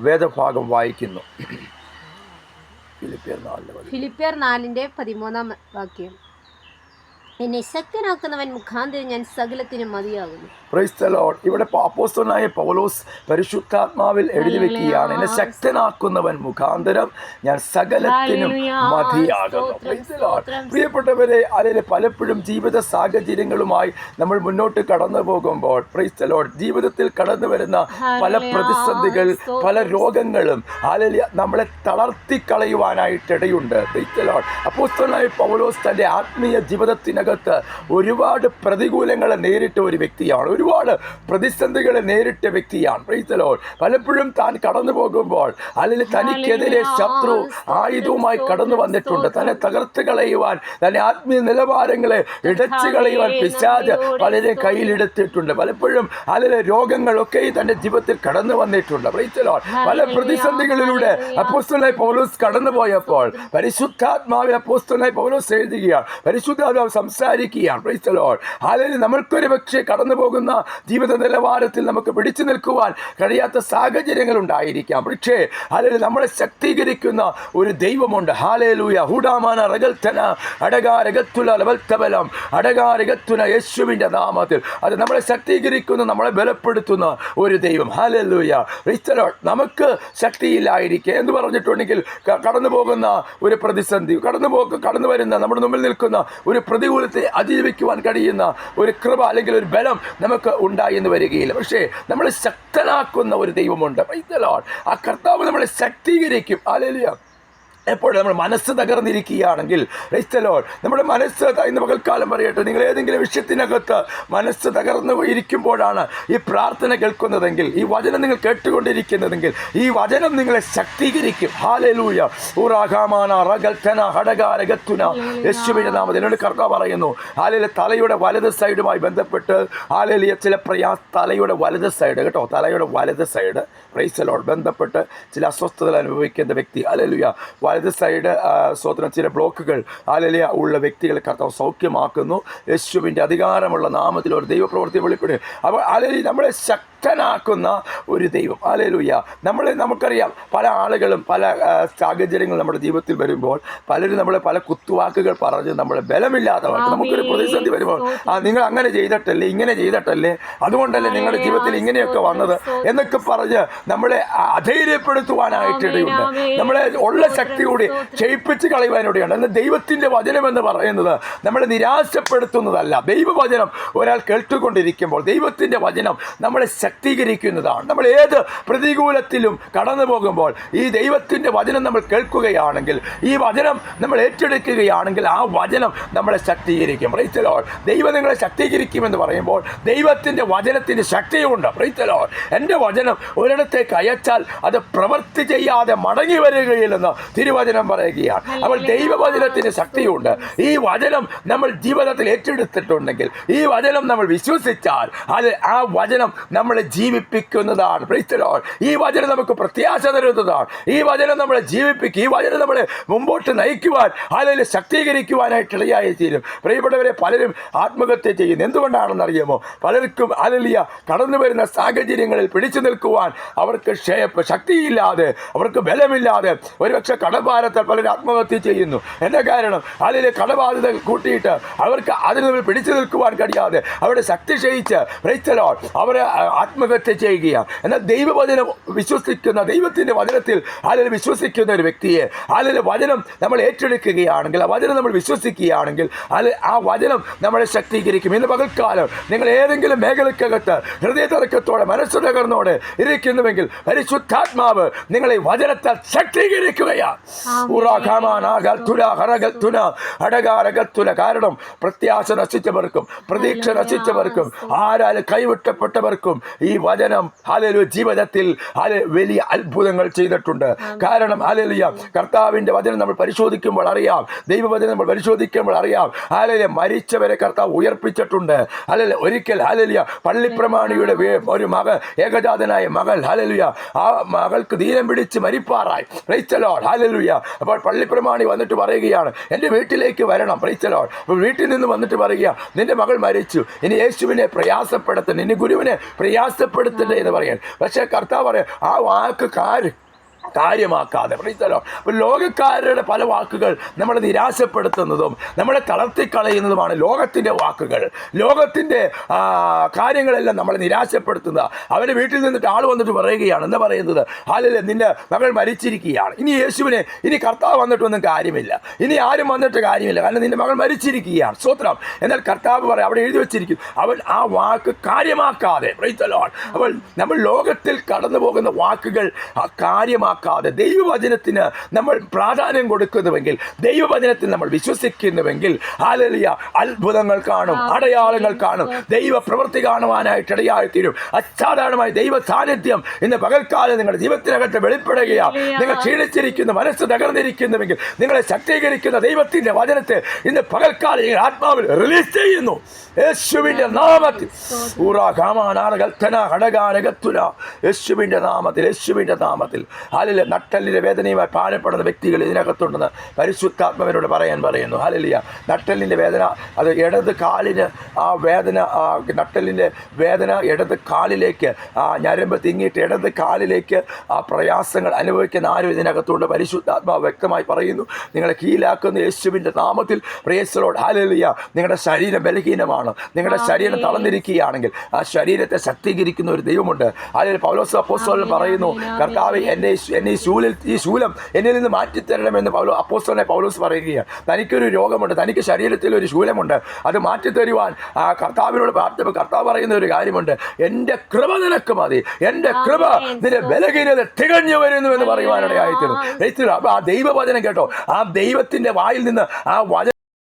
വേദഭാഗം വായിക്കുന്നു. ഫിലിപ്പിയർ നാലിന്റെ പതിമൂന്നാം. വാക്യം. എന്നെ ശക്തനാക്കുന്നവൻ മുഖാന്തരം ഞാൻ സകലത്തിനും മതിയാകുന്നു. ഇവിടെ അപ്പോസ്തലനായ പൗലോസ് പരിശുദ്ധാത്മാവിൽ എഴുതി വെക്കുകയാണ് എന്നെ ശക്തനാക്കുന്നവൻ മുഖാന്തരം ഞാൻ സകലത്തിനും. മതിയാകുന്നു. പ്രിയപ്പെട്ടവരെ അല്ലെങ്കിൽ പലപ്പോഴും ജീവിത സാഹചര്യങ്ങളുമായി നമ്മൾ മുന്നോട്ട് കടന്നു പോകുമ്പോൾ Lord. ജീവിതത്തിൽ കടന്നു വരുന്ന പല പ്രതിസന്ധികൾ പല രോഗങ്ങളും അല്ലെങ്കിൽ നമ്മളെ തളർത്തിക്കളയുവാനായിട്ട് ഇടയുണ്ട്. അപ്പോസ്തലനായ പൗലോസ് തന്റെ ആത്മീയ ജീവിതത്തിനകത്ത് ഒരുപാട് പ്രതികൂലങ്ങളെ നേരിട്ട ഒരു വ്യക്തിയാണ്. ഒരുപാട് പ്രതിസന്ധികളെ നേരിട്ട വ്യക്തിയാണ്. Lord. പലപ്പോഴും താൻ കടന്നു പോകുമ്പോൾ അല്ലെങ്കിൽ തനിക്കെതിരെ ശത്രു ആയുധവുമായി കടന്നു വന്നിട്ടുണ്ട്. തന്നെ തകർത്ത് കളയുവാൻ തന്നെ ആത്മീയ നിലവാരങ്ങളെ ഇടച്ചു കളയുവാൻ പിശാജ് പലരെ കയ്യിലെടുത്തിട്ടുണ്ട് പലപ്പോഴും അതിലെ രോഗങ്ങളൊക്കെ തന്റെ ജീവിതത്തിൽ കടന്നു വന്നിട്ടുണ്ട്. Lord. പല പ്രതിസന്ധികളിലൂടെ അപ്പോസ്തലനായ പൗലോസ് കടന്നു പോയപ്പോൾ പരിശുദ്ധാത്മാവിൽ അപ്പോസ്തലനായ പൗലോസ് എഴുതുകയാണ്. പരിശുദ്ധാത്മാവ് സംസാരിക്കുകയാണ്. Lord. അല്ലെങ്കിൽ നമ്മൾക്കൊരു പക്ഷേ കടന്നു പോകുന്ന ജീവിത നിലവാരത്തിൽ നമുക്ക് പിടിച്ചു നിൽക്കുവാൻ കഴിയാത്ത സാഹചര്യങ്ങൾ ഉണ്ടായിരിക്കാം. പക്ഷേ അല്ലെങ്കിൽ നമ്മളെ ശക്തീകരിക്കുന്ന ഒരു ദൈവമുണ്ട്. ഹാലേലൂയ ഹൂഡാമാന റകൽത്തന അടകാരകത്തുല അടകാരകത്തുന യേശുവിന്റെ നാമത്തിൽ. അത് നമ്മളെ ശക്തീകരിക്കുന്ന നമ്മളെ ബലപ്പെടുത്തുന്ന ഒരു ദൈവം. ഹാലൂയ ക്രിസ്തലോ നമുക്ക് ശക്തിയില്ലായിരിക്കുക എന്ന് പറഞ്ഞിട്ടുണ്ടെങ്കിൽ കടന്നു പോകുന്ന ഒരു പ്രതിസന്ധി കടന്നു പോ കടന്നു വരുന്ന നമ്മുടെ മുമ്പിൽ നിൽക്കുന്ന ഒരു പ്രതികൂലത്തെ അതിജീവിക്കുവാൻ കഴിയുന്ന ഒരു കൃപ അല്ലെങ്കിൽ ഒരു ബലം നമുക്ക് ഉണ്ടായി എന്ന് വരികയില്ല. പക്ഷേ നമ്മൾ ശക്തനാക്കുന്ന ഒരു ദൈവമുണ്ട്. ആ കർത്താവ് നമ്മളെ ശക്തീകരിക്കും. അല്ലെലിയ എപ്പോഴും നമ്മൾ മനസ്സ് തകർന്നിരിക്കുകയാണെങ്കിൽ ക്രൈസ്തലോൾ നമ്മുടെ മനസ്സ് ഇന്ന് പകൽക്കാലം പറയട്ടെ നിങ്ങൾ ഏതെങ്കിലും വിഷയത്തിനകത്ത് മനസ്സ് തകർന്നു ഇരിക്കുമ്പോഴാണ് ഈ പ്രാർത്ഥന കേൾക്കുന്നതെങ്കിൽ ഈ വചനം നിങ്ങൾ കേട്ടുകൊണ്ടിരിക്കുന്നതെങ്കിൽ ഈ വചനം നിങ്ങളെ ശക്തീകരിക്കും. ഹാലലൂയ ഊറാഹാമാന റഗൽത്തന ഹടകാരഗത്തുന യേശുവിന്റെ നാമത്തിൽ എന്നോട് കർത്ത പറയുന്നു ഹാലയിലെ തലയുടെ വലത് സൈഡുമായി ബന്ധപ്പെട്ട് ഹാലലിയ ചില പ്രയാസ തലയുടെ വലത് സൈഡ് കേട്ടോ തലയുടെ വലത് സൈഡ് റൈസലോട് ബന്ധപ്പെട്ട് ചില അസ്വസ്ഥതകൾ അനുഭവിക്കുന്ന വ്യക്തി അലലുയ വലത് സൈഡ് സ്വതന്ത്രം ചില ബ്ലോക്കുകൾ. അലലിയ ഉള്ള വ്യക്തികളെ കർത്താവ് സൗഖ്യമാക്കുന്നു. യേശുവിന്റെ അധികാരമുള്ള നാമത്തിൽ ഒരു ദൈവപ്രവൃത്തി വെളിപ്പെടുക അപ്പോൾ അലലി നമ്മളെ ശക്തനാക്കുന്ന ഒരു ദൈവം. അലലുയ നമ്മളെ നമുക്കറിയാം പല ആളുകളും പല സാഹചര്യങ്ങൾ നമ്മുടെ ജീവിതത്തിൽ വരുമ്പോൾ പലരും നമ്മളെ പല കുത്തുവാക്കുകൾ പറഞ്ഞ് നമ്മളെ ബലമില്ലാത്തവർക്ക് നമുക്കൊരു പ്രതിസന്ധി വരുമ്പോൾ ആ നിങ്ങൾ അങ്ങനെ ചെയ്തിട്ടല്ലേ ഇങ്ങനെ ചെയ്തിട്ടല്ലേ അതുകൊണ്ടല്ലേ നിങ്ങളുടെ ജീവിതത്തിൽ ഇങ്ങനെയൊക്കെ വന്നത് എന്നൊക്കെ പറഞ്ഞ് നമ്മളെ അധൈര്യപ്പെടുത്തുവാനായിട്ടിടയുണ്ട്. നമ്മളെ ഉള്ള ശക്തി കൂടി ക്ഷയിപ്പിച്ച് കളയുവാനിടയുണ്ട്. എന്നാൽ ദൈവത്തിന്റെ വചനം എന്ന് പറയുന്നത് നമ്മളെ നിരാശപ്പെടുത്തുന്നതല്ല. ദൈവവചനം ഒരാൾ കേട്ടുകൊണ്ടിരിക്കുമ്പോൾ ദൈവത്തിന്റെ വചനം നമ്മളെ ശക്തീകരിക്കുന്നതാണ്. നമ്മൾ ഏത് പ്രതികൂലത്തിലും കടന്നു പോകുമ്പോൾ ഈ ദൈവത്തിന്റെ വചനം നമ്മൾ കേൾക്കുകയാണെങ്കിൽ ഈ വചനം നമ്മൾ ഏറ്റെടുക്കുകയാണെങ്കിൽ ആ വചനം നമ്മളെ ശക്തീകരിക്കും. പ്രൈത്തലോ ദൈവം നിങ്ങളെ ശക്തീകരിക്കുമെന്ന് പറയുമ്പോൾ ദൈവത്തിന്റെ വചനത്തിന്റെ ശക്തിയുണ്ട്. പ്രൈത്തലോ എന്റെ വചനം ഒരിടത്തേക്ക് അയച്ചാൽ അത് പ്രവൃത്തി ചെയ്യാതെ മടങ്ങി വരികയില്ലെന്ന് തിരുവചനം പറയുകയാണ്. അപ്പോൾ ദൈവവചനത്തിന് ശക്തിയുണ്ട്. ഈ വചനം നമ്മൾ ജീവിതത്തിൽ ഏറ്റെടുത്തിട്ടുണ്ടെങ്കിൽ ഈ വചനം നമ്മൾ വിശ്വസിച്ചാൽ അത് ആ വചനം നമ്മളെ ജീവിപ്പിക്കുന്നതാണ്. ഈ വചനം നമുക്ക് പ്രത്യാശ തരുന്നതാണ്. ഈ വചനം നമ്മളെ ജീവിപ്പിക്കും. ഈ വചനം നമ്മളെ മുമ്പോട്ട് നയിക്കുവാൻ അല്ലെങ്കിൽ ശക്തീകരിക്കുവാനായിട്ട് ഇടയായി തീരും. പ്രിയപ്പെട്ടവരെ പലരും ആത്മഹത്യ ചെയ്യുന്നു. എന്തുകൊണ്ടാണെന്ന് അറിയുമോ? പലർക്കും അലലിയ കടന്നു വരുന്ന സാഹചര്യങ്ങളിൽ പിടിച്ചു നിൽക്കുവാൻ അവർക്ക് ശക്തിയില്ലാതെ അവർക്ക് ബലമില്ലാതെ ഒരുപക്ഷെ കടഭാരത്താൽ പലരും ആത്മഹത്യ ചെയ്യുന്നു. എന്ന കാരണം? അതിലെ കടബാധിത കൂട്ടിയിട്ട് അവർക്ക് അതിന് പിടിച്ചു നിൽക്കുവാൻ കഴിയാതെ അവരുടെ ശക്തി ക്ഷയിച്ച് അവരെ ആത്മഹത്യ ചെയ്യുകയാണ്. എന്നാൽ ദൈവവചനം വിശ്വസിക്കുന്ന ദൈവത്തിന്റെ വചനത്തിൽ അതിൽ വിശ്വസിക്കുന്ന ഒരു വ്യക്തിയെ അതിൽ വചനം നമ്മൾ ഏറ്റെടുക്കുകയാണെങ്കിൽ ആ വചനം നമ്മൾ വിശ്വസിക്കുകയാണെങ്കിൽ അത് ആ വചനം നമ്മളെ ശക്തീകരിക്കും. ഇന്ന് പകൽക്കാലം നിങ്ങൾ ഏതെങ്കിലും മേഖലക്കകത്ത് ഹൃദയതർക്കത്തോടെ മനസ്സ് തകർന്നോടെ ഇരിക്കുന്നുവെങ്കിൽ പരിശുദ്ധാത്മാവ് നിങ്ങളെ വചനത്തെ ശക്തീകരിക്കുകയാണ്. കാരണം പ്രത്യാശ നശിച്ചവർക്കും പ്രതീക്ഷ നശിച്ചവർക്കും ആരാലും കൈവിട്ടപ്പെട്ടവർക്കും ഈ വചനം ഹാലലു ജീവിതത്തിൽ വലിയ അത്ഭുതങ്ങൾ ചെയ്തിട്ടുണ്ട്. കാരണം ഹാലലിയ കർത്താവിന്റെ വചനം നമ്മൾ പരിശോധിക്കുമ്പോൾ അറിയാം. ദൈവവചനം നമ്മൾ പരിശോധിക്കുമ്പോൾ അറിയാം. ഹാലലിയ മരിച്ചവരെ കർത്താവ് ഉയർപ്പിച്ചിട്ടുണ്ട്. ഹാലല ഒരിക്കൽ ഹാലലിയ പള്ളിപ്രമാണിയുടെ ഒരു മകൾ ഏകജാതനായ മകൾ ഹാലലിയ ആ മകൾക്ക് ധീരം പിടിച്ച് മരിപ്പാറായി. പ്രൈച്ചലോൾ ഹാലലുയ അപ്പോൾ പള്ളിപ്രമാണി വന്നിട്ട് പറയുകയാണ് എന്റെ വീട്ടിലേക്ക് വരണം. പ്രൈച്ചലോൾ അപ്പോൾ വീട്ടിൽ നിന്ന് വന്നിട്ട് പറയുക നിന്റെ മകൾ മരിച്ചു. ഇനി യേശുവിനെ പ്രയാസപ്പെടുത്തുന്നു ഇനി ഗുരുവിനെ പ്രയാ പ്രയാസപ്പെടുത്തണ്ടേ എന്ന് പറയാൻ. പക്ഷേ കർത്താവ് പറയാം ആ വാക്ക് കാര്യം കാര്യമാക്കാതെ. അപ്പോൾ ലോകക്കാരുടെ പല വാക്കുകൾ നമ്മളെ നിരാശപ്പെടുത്തുന്നതും നമ്മളെ തളർത്തിക്കളയുന്നതുമാണ് ലോകത്തിന്റെ വാക്കുകൾ. ലോകത്തിന്റെ കാര്യങ്ങളെല്ലാം നമ്മളെ നിരാശപ്പെടുത്തുന്നത് അവന്റെ വീട്ടിൽ നിന്നിട്ട് ആൾ വന്നിട്ട് പറയുകയാണ്. എന്താ പറയുന്നത്? ആലല്ലേ നിന്റെ മകൾ മരിച്ചിരിക്കുകയാണ്. ഇനി യേശുവിനെ ഇനി കർത്താവ് വന്നിട്ടൊന്നും കാര്യമില്ല. ഇനി ആരും വന്നിട്ട് കാര്യമില്ല. കാരണം നിന്റെ മകൾ മരിച്ചിരിക്കുകയാണ്. സ്വത്രം എന്നാൽ കർത്താവ് പറയാം അവിടെ എഴുതി വെച്ചിരിക്കും അവൻ ആ വാക്ക് കാര്യമാക്കാതെ. അപ്പോൾ നമ്മൾ ലോകത്തിൽ കടന്നു പോകുന്ന വാക്കുകൾ ആ കാര്യമാക്കാതെ ദൈവവചനത്തിന് നമ്മൾ പ്രാധാന്യം കൊടുക്കുന്നുവെങ്കിൽ ദൈവവചനത്തിൽ നമ്മൾ വിശ്വസിക്കുന്നുവെങ്കിൽ ആലലിയ അത്ഭുതങ്ങൾ കാണും അടയാളങ്ങൾ കാണും ദൈവ പ്രവൃത്തി കാണുവാനായിട്ട് ഇടയായി തീരും. അസാധാരണമായി ദൈവ സാന്നിധ്യം ഇന്ന് പകൽക്കാലം നിങ്ങളുടെ ജീവിതത്തിനകത്ത് വെളിപ്പെടുകയാണ്. നിങ്ങൾ ക്ഷീണിച്ചിരിക്കുന്നു മനസ്സ് തകർന്നിരിക്കുന്നുവെങ്കിൽ നിങ്ങളെ ശക്തീകരിക്കുന്ന ദൈവത്തിന്റെ വചനത്തെ ഇന്ന് പകൽക്കാലം നിങ്ങൾ ആത്മാവിൽ റിലീസ് ചെയ്യുന്നു. യേശുവിന്റെ നാമത്തിൽ. ഊറാ കാമാനാന കൽത്തന ഘടകാനകത്തുല യേശുവിന്റെ നാമത്തിൽ യേശുവിന്റെ നാമത്തിൽ. ഹാലിലെ നട്ടലിന്റെ വേദനയുമായി പാഴപ്പെടുന്ന വ്യക്തികൾ ഇതിനകത്തുണ്ടെന്ന് പരിശുദ്ധാത്മവരോട് പറയാൻ പറയുന്നു. ഹലലിയ നട്ടലിന്റെ വേദന അത് ഇടത് കാലിന് ആ വേദന ആ നട്ടലിന്റെ വേദന ഇടത് കാലിലേക്ക് ആ ഞരമ്പ് തിങ്ങിയിട്ട് ഇടത് കാലിലേക്ക് ആ പ്രയാസങ്ങൾ അനുഭവിക്കുന്ന ആരും ഇതിനകത്തുണ്ട്. പരിശുദ്ധാത്മാവ് വ്യക്തമായി പറയുന്നു നിങ്ങളെ കീഴിലാക്കുന്ന യേശുവിന്റെ നാമത്തിൽ പ്രേസലോട് ഹലലിയ നിങ്ങളുടെ ശരീരം ബലഹീനമാണ്. നിങ്ങളുടെ ശരീരം തളർന്നിരിക്കുകയാണെങ്കിൽ ആ ശരീരത്തെ ശക്തീകരിക്കുന്ന ഒരു ദൈവമുണ്ട്. അതിൽ പൗലോസ് അപ്പോസ്തലൻ പറയുന്നു കർത്താവ് എന്റെ എന്നെ ഈ ശൂലിൽ ഈ ശൂലം എന്നിൽ നിന്ന് മാറ്റിത്തരണമെന്ന് പൗലോ അപ്പോസ്റ്റോനെ പൗലോസ് പറയുകയാണ്. തനിക്കൊരു രോഗമുണ്ട് തനിക്ക് ശരീരത്തിൽ ഒരു ശൂലമുണ്ട്. അത് മാറ്റിത്തരുവാൻ ആ കർത്താവിനോട് പ്രാർത്ഥന കർത്താവ് പറയുന്ന ഒരു കാര്യമുണ്ട്. എന്റെ കൃപ നിനക്ക് മതി. എന്റെ കൃപ നിന്റെ ബലഹീനത തികഞ്ഞു വരുന്നു എന്ന് പറയുവാനിടയായിത്തീർന്നു അപ്പോൾ ആ ദൈവവചനം കേട്ടോ. ആ ദൈവത്തിന്റെ വായിൽ നിന്ന് ആ വചനം